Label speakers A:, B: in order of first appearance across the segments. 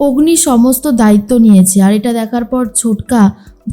A: অগ্নি সমস্ত দায়িত্ব নিয়েছে। আর এটা দেখার পর ছোটকা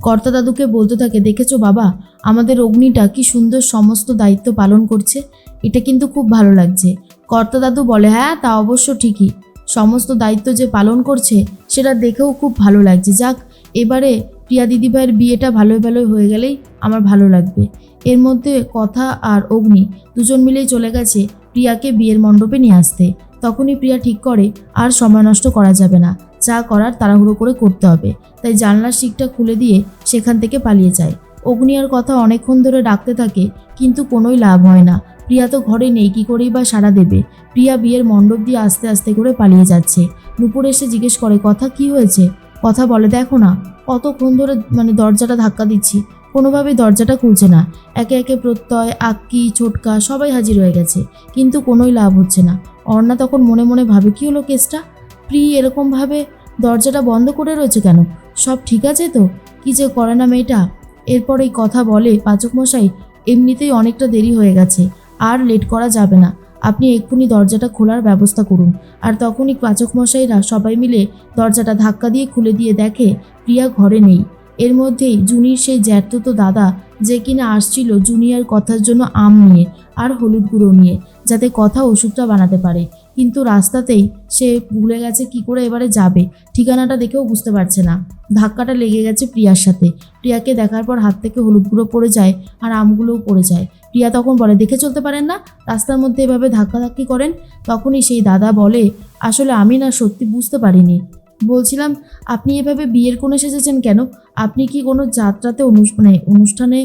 A: কর্তা দাদুকে বলতে থাকে, দেখেছ বাবা, আমাদের অগ্নিটা কি সুন্দর সমস্ত দায়িত্ব পালন করছে। এটা কিন্তু খুব ভালো লাগছে। কর্তা দাদু বলে হ্যাঁ তা অবশ্য ঠিকই। সমস্ত দায়িত্ব যে পালন করছে, সেটা দেখেও খুব ভালো লাগছে। যাক, এবারে প্রিয়া দিদিভাইয়ের বিয়েটা ভালোই ভালোই হয়ে গেলেই আমার ভালো লাগবে। এর মধ্যে কথা আর অগ্নি দুজন মিলেই চলে গেছে প্রিয়াকে বিয়ের মণ্ডপে নিয়ে আসতে। তখনই প্রিয়া ঠিক করে, আর সময় নষ্ট করা যাবে না। যা করার তাড়াহুড়ো করে করতে হবে। তাই জানলার শিকটা খুলে দিয়ে সেখান থেকে পালিয়ে যায়। অগ্নি আর কথা অনেকক্ষণ ধরে ডাকতে থাকে, কিন্তু কোনোই লাভ হয় না। প্রিয়া তো ঘরে নেই, কি করেই বা সাড়া দেবে? প্রিয়া বিয়ের মণ্ডপ দিয়ে আস্তে আস্তে করে পালিয়ে যাচ্ছে। নুপুর এসে জিজ্ঞেস করে, কথা কি হয়েছে? কথা বলে দেখো না। কতক্ষণ ধরে মানে দরজাটা ধাক্কা দিচ্ছি। কোনোভাবেই দরজাটা খুলছে না। একে একে প্রত্যয়, আক্কি, ছোটকা সবাই হাজির হয়ে গেছে। কিন্তু কোনোই লাভ হচ্ছে না। অর্ণা তখন মনে মনে ভাবে, কি হলো কেসটা? প্রি এরকমভাবে দরজাটা বন্ধ করে রয়েছে কেন? সব ঠিক আছে তো? কি যে করে না মেয়েটা? এরপর এই কথা বলে পাচক মশাই, এমনিতেই অনেকটা দেরি হয়ে গেছে। আর লেট করা যাবে না। আপনি এক্ষুনি দরজাটা খোলার ব্যবস্থা করুন। আর তখনই পাচক মশাইরা সবাই মিলে দরজাটা ধাক্কা দিয়ে খুলে দিয়ে দেখে, প্রিয়া ঘরে নেই। এর মধ্যেই জুনির সেই জ্যাঠতো দাদা যে কিনা আসছিল জুনিয়ার কথার জন্য আম নিয়ে আর হলুদ গুঁড়ো নিয়ে, যাতে কথা ওষুধটা বানাতে পারে। কিন্তু রাস্তাতেই সে ভুলে গেছে কি করে এবারে যাবে, ঠিকানাটা দেখেও বুঝতে পারছে না। ধাক্কাটা লেগে গেছে প্রিয়ার সাথে। প্রিয়াকে দেখার পর হাত থেকে হলুদ গুঁড়ো পড়ে যায় আর আমগুলোও পড়ে যায়। প্রিয়া তখন বলে, দেখে চলতে পারেন না? রাস্তার মধ্যে এভাবে ধাক্কাধাক্কি করেন? তখনই সেই দাদা বলে, আসলে আমি না সত্যি বুঝতে পারিনি। বলছিলাম, আপনি এভাবে বিয়ের কোণে সেজেছেন কেন? আপনি কি কোনো যাত্রাতে অনুষ মানে অনুষ্ঠানে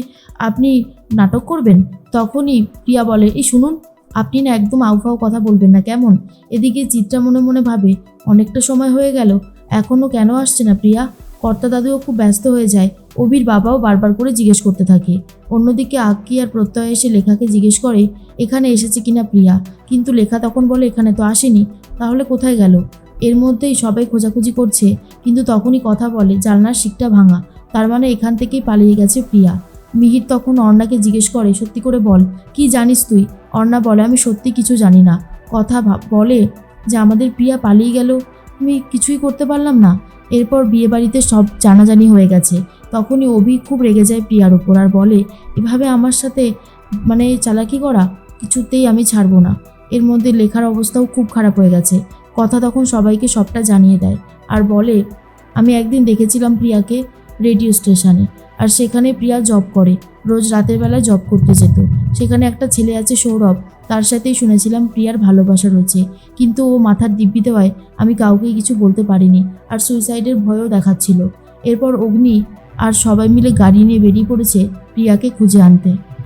A: আপনি নাটক করবেন? তখনই প্রিয়া বলে, এই শুনুন, আপনি না একদম আউফাও কথা বলবেন না, কেমন? এদিকে চিত্রা মনে মনে ভাবে, অনেকটা সময় হয়ে গেল এখনও কেন আসছে না প্রিয়া? কর্তা দাদুও খুব ব্যস্ত হয়ে যায়, অভির বাবাও বারবার করে জিজ্ঞেস করতে থাকে। অন্যদিকে আক্কি আর প্রত্যয় এসে লেখাকে জিজ্ঞেস করে, এখানে এসেছে কিনা প্রিয়া? কিন্তু লেখা তখন বলে, এখানে তো আসেনি, তাহলে কোথায় গেল? এর মধ্যেই সবাই খোঁজাখুঁজি করছে, কিন্তু তখনই কথা বলে, জানলার শিকটা ভাঙা। তার মানে এখান থেকেই পালিয়ে গেছে প্রিয়া। মিহির তখন অর্ণাকে জিজ্ঞেস করে, সত্যি করে বল, কি জানিস তুই? অর্ণা বলে, আমি সত্যি কিছু জানি না। কথা বলে যে, আমাদের প্রিয়া পালিয়ে গেল। আমি কিছুই করতে পারলাম না। এরপর বিয়ে বাড়িতে সব জানাজানি হয়ে গেছে। তখনই অভি খুব রেগে যায় প্রিয়ার ওপর আর বলে, এভাবে আমার সাথে মানে চালাকি করা? কিছুতেই আমি ছাড়বো না। এর মধ্যে লেখার অবস্থাও খুব খারাপ হয়ে গেছে। কথা তখন সবাইকে সবটা জানিয়ে দেয় আর বলে, আমি একদিন দেখেছিলাম প্রিয়াকে রেডিও স্টেশনে, আর সেখানে প্রিয়া জব করে, রোজ রাতের বেলায় জব করতে যেত। সেখানে একটা ছেলে আছে সৌরভ, তার সাথেই শুনেছিলাম প্রিয়ার ভালোবাসা রয়েছে, কিন্তু ও মাথার দিব্যি দেওয়ায় আমি কাউকেই কিছু বলতে পারিনি, আর সুইসাইডের ভয়ও দেখাচ্ছিল। এরপর অগ্নি আর সবাই মিলে গাড়ি নিয়ে বেরিয়ে পড়েছে প্রিয়াকে খুঁজে আনতে।